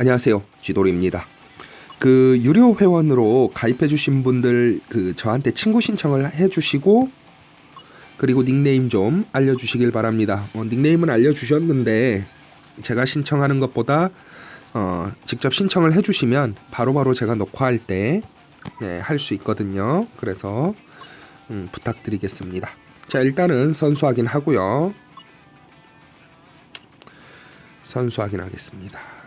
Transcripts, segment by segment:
안녕하세요. 쥐돌입니다. 그 유료 회원으로 가입해 주신 분들 그 저한테 친구 신청을 해 주시고 그리고 닉네임 좀 알려 주시길 바랍니다. 어, 닉네임은 알려 주셨는데 제가 신청하는 것보다 어, 직접 신청을 해 주시면 바로바로 제가 녹화할 때 네, 할 수 있거든요. 그래서 음, 부탁드리겠습니다. 자, 일단은 선수 확인하고요. 선수 확인하겠습니다.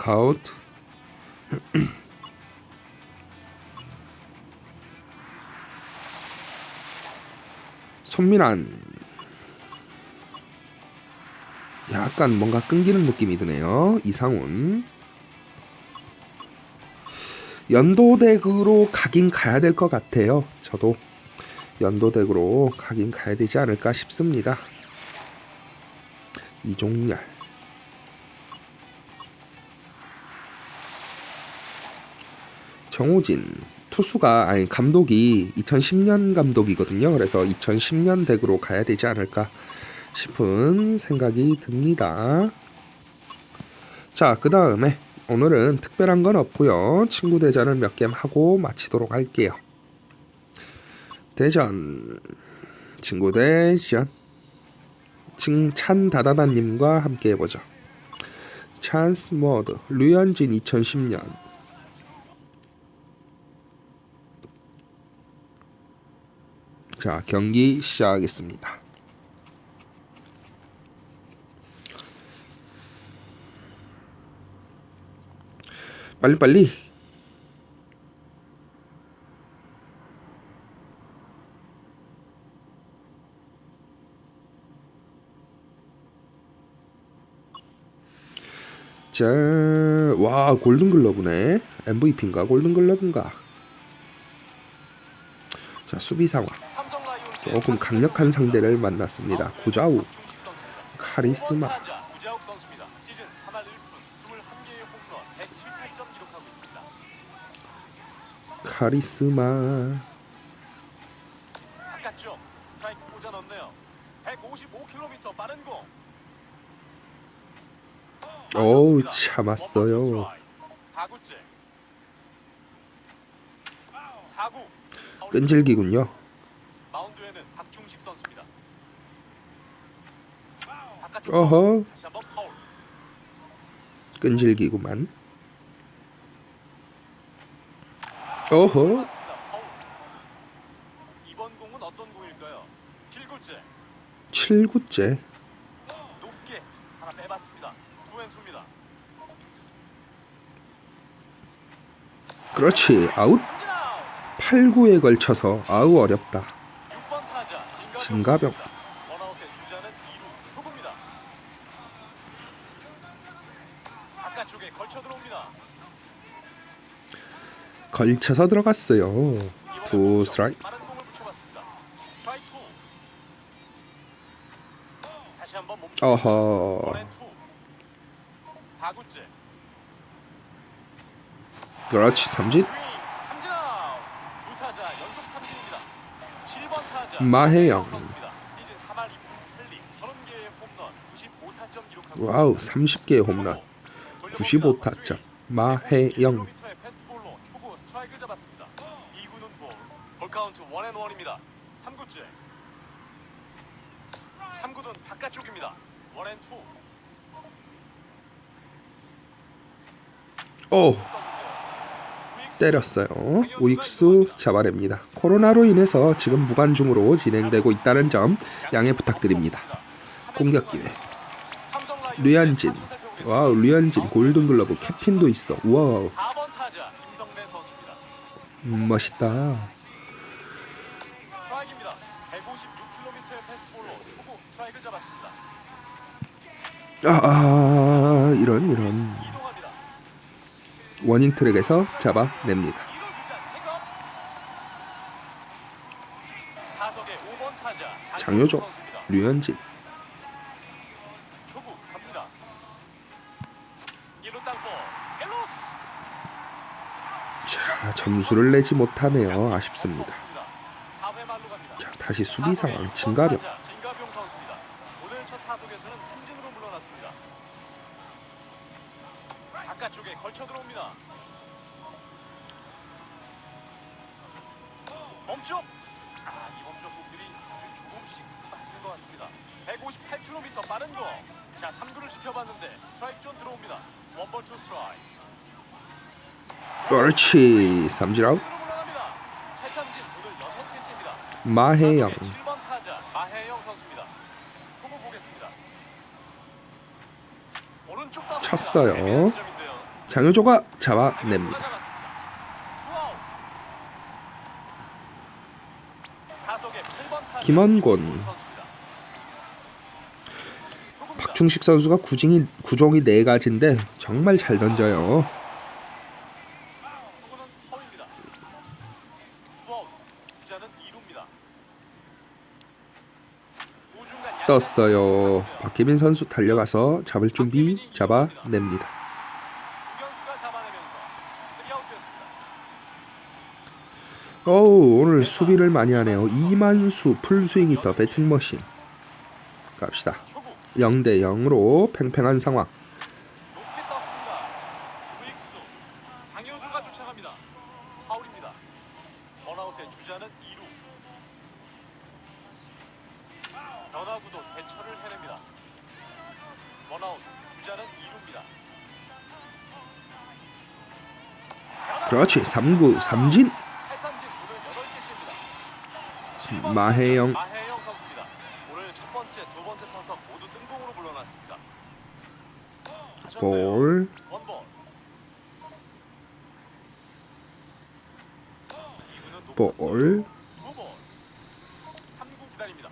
스카우트 손민환 약간 뭔가 끊기는 느낌이 드네요. 이상훈 연도덱으로 가긴 가야 될 것 같아요. 저도 연도덱으로 가긴 가야 되지 않을까 싶습니다. 이종열 정우진 투수가 아니 감독이 2010년 감독이거든요. 그래서 2010년 덱으로 가야 되지 않을까 싶은 생각이 듭니다. 자, 그 다음에 오늘은 특별한 건 없고요. 친구 대전을 몇 게임 하고 마치도록 할게요. 대전 친구 대전 칭찬 다다다님과 함께 해보죠. 찬스 모드 류현진 2010년 자 경기 시작하겠습니다. 빨리 빨리. 자, 와 골든글러브네. MVP인가 골든글러브인가? 자 수비 상황. 조금 강력한 상대를 만났습니다. 구자우, 카리스마, 구자욱 선수입니다. 시즌 3할 1푼 21개의 홈런 107타점 기록하고 있습니다. 카리스마. 바깥쪽 스트라이크 꽂아 넣네요. 155km 빠른 공. 어우. 참았어요. 끈질기군요. 선수입니다. 바깥쪽 어허, 다시 한번 파울. 끈질기구만. 어허, 맞습니다. 파울. 이번 공은 어떤 공일까요? 7구째. 7구째. 높게 하나 빼봤습니다. 투앤투입니다. 그렇지. 아웃. 삼진 아웃. 8구에 걸쳐서 아우 어렵다. 6번 타자 진가병. 원아웃의 주자는 2루 초구입니다. 바깥쪽에 걸쳐 들어옵니다. 걸쳐서 들어갔어요. 두 스트라이크. 빠른 공을 붙여봤습니다. 스트라이크 투. 다시 한번 몸. 어허. 원앤 투. 다구째. 그렇지. 삼진. 스윙. 록하고 와우, 있습니다. 30개의 홈런. 95타점. 마혜영. 90km의 패스트볼로 초구 스트라이크 잡았습니다. 2구는 볼. 볼 카운트 원앤원입니다. 3구째. 3구는 바깥쪽입니다. 원앤투. 오, 때렸어요. 우익수 잡아냅니다. 코로나로 인해서 지금 무관중으로 진행되고 있다는 점 양해 부탁드립니다. 공격 기회. 류현진. 와우, 류현진 골든글러브 캡틴도 있어. 와우, 4번 타자 김성래 선수입니다. 음, 멋있다. 스트라이크입니다. 156km의 패스트볼로 초구 스트라이크 잡았습니다. 아, 아 이런 이런 워닝 트랙에서 잡아냅니다. 1루 주자 태업. 타석의 5번 타자 장효조. 류현진. 초구 갑니다. 1루 땅볼. 헬로스. 자, 점수를 내지 못하네요. 아쉽습니다. 4회 말로 갑니다. 자, 다시 수비 상황 진가병. 타자 진가병 선수입니다. 오늘 첫 타석에서는 삼진으로 물러났습니다. 바깥쪽에 걸쳐 들어옵니다. 멈춰. 아, 이 멈춰 공들이 아주 조금씩 빠지는 것 같습니다. 158km 빠른 거. 자, 3구를 지켜봤는데 스트라이크 존 들어옵니다. 원볼 투 스트라이크. 그렇지 삼진 아웃. 해삼진 오늘 개째입니다. 마해영 7번 타자 마해영 선수입니다. 보겠습니다. 오른쪽. 쳤어요. 장효조가 잡아냅니다 잡았습니다. 투아웃. 타석의 8번 타자 김원곤. 박충식 선수가 구종이 구종이 네 가지인데 정말 잘 던져요 초구는 허입니다. 투아웃. 주자는 2루입니다. 우중간 양쪽 떴어요. 박혜민 선수 달려가서 잡을 준비 잡아냅니다 중견수가 잡아내면서 3아웃 됐습니다. 어우 오늘 수비를 많이 하네요 이만수 풀스윙 히터 배팅 머신 갑시다 초구 0대 0으로 팽팽한 상황 높게 떴습니다. 우익수 장효주가 쫓아갑니다. 파울입니다. 원아웃의 주자는 2루. 변화구도 대처를 해냅니다. 원아웃 주자는 2루입니다. 그렇지 3구 삼진 해삼진 오늘 8개째입니다. 마해영. 마해영 선수입니다. 오늘 첫 번째, 두 번째 타석 모두 뜬공으로 물러났습니다. 볼 원볼. 이구는 높았어요. 볼. 두볼. 삼구 기다립니다.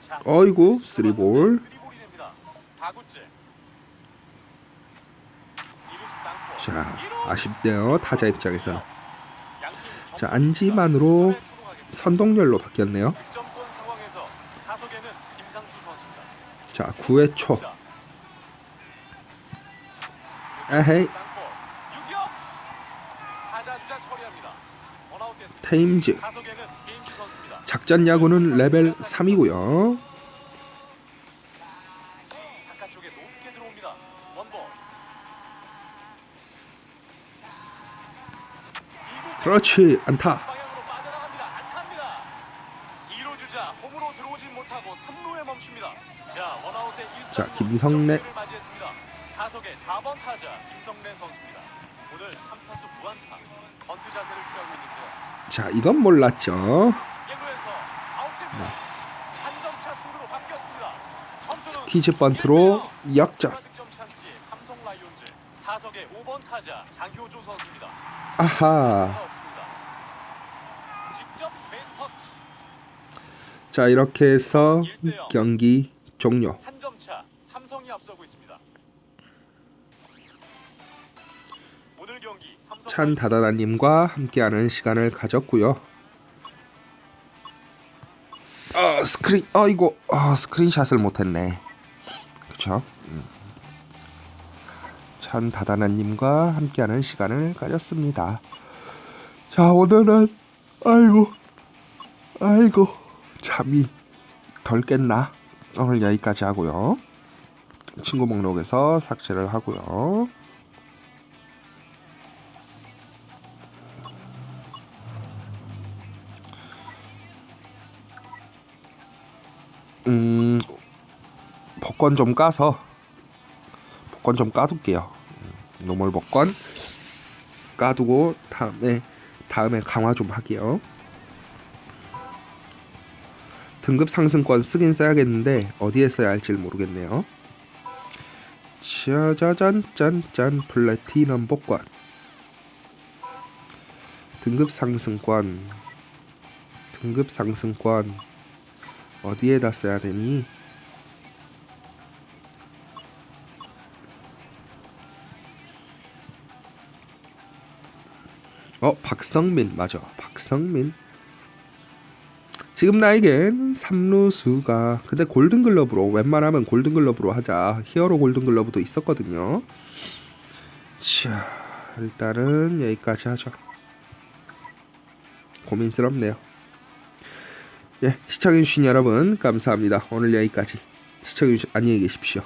자, 어이구, 쓰리볼. 맞는데 쓰리볼이 됩니다. 다구째. 이루수 땅볼. 자 이루. 아쉽네요 타자 입장에서는 양팀 자 안지만으로. 선동열로 바뀌었네요. 자 9회 초 에헤이. 테임즈. 작전 야구는 레벨 3이고요 원아웃의 1 자, 김성래. 맞이했습니다. 타석의 4번 타자 김성래 선수입니다. 오늘 3타수 무안타 번트 자세를 취하고 있는데요. 자 이건 몰랐죠 1루에서 아웃됩니다. 한 점 차 승부로 바뀌었습니다. 점수는 스키즈 번트로 1대0. 역전 1번 타자 장효조 선수입니다. 아하. 직접 베스터치. 자 이렇게 해서 경기 종료. 한 점 차 삼성이 앞서고 있습니다. 오늘 경기 삼성 찬 다다다님과 함께하는 시간을 가졌고요. 아 스크린 아 이거 아 스크린샷을 못했네. 그쵸? 음. 찬 다다나님과 함께하는 시간을 가졌습니다. 자 오늘은 아이고 아이고 잠이 덜 깼나? 오늘 여기까지 하고요. 친구 목록에서 삭제를 하고요. 음 복권 좀 까서 복권 좀 까둘게요. 음, 노멀 복권 까두고 다음에 다음에 강화 좀 할게요. 등급 상승권 쓰긴 써야겠는데 어디에 써야 할지 모르겠네요. 짜자잔 짠짠 플래티넘 복권 등급 상승권 등급 상승권 어디에다 써야 되니? 박성민 맞아. 박성민. 지금 나에겐 삼루수가 근데 골든글러브로 웬만하면 골든글러브로 하자. 히어로 골든글러브도 있었거든요. 자 일단은 여기까지 하죠. 고민스럽네요. 예, 시청해주신 여러분 감사합니다. 오늘 여기까지. 시청해주신 안녕히 계십시오.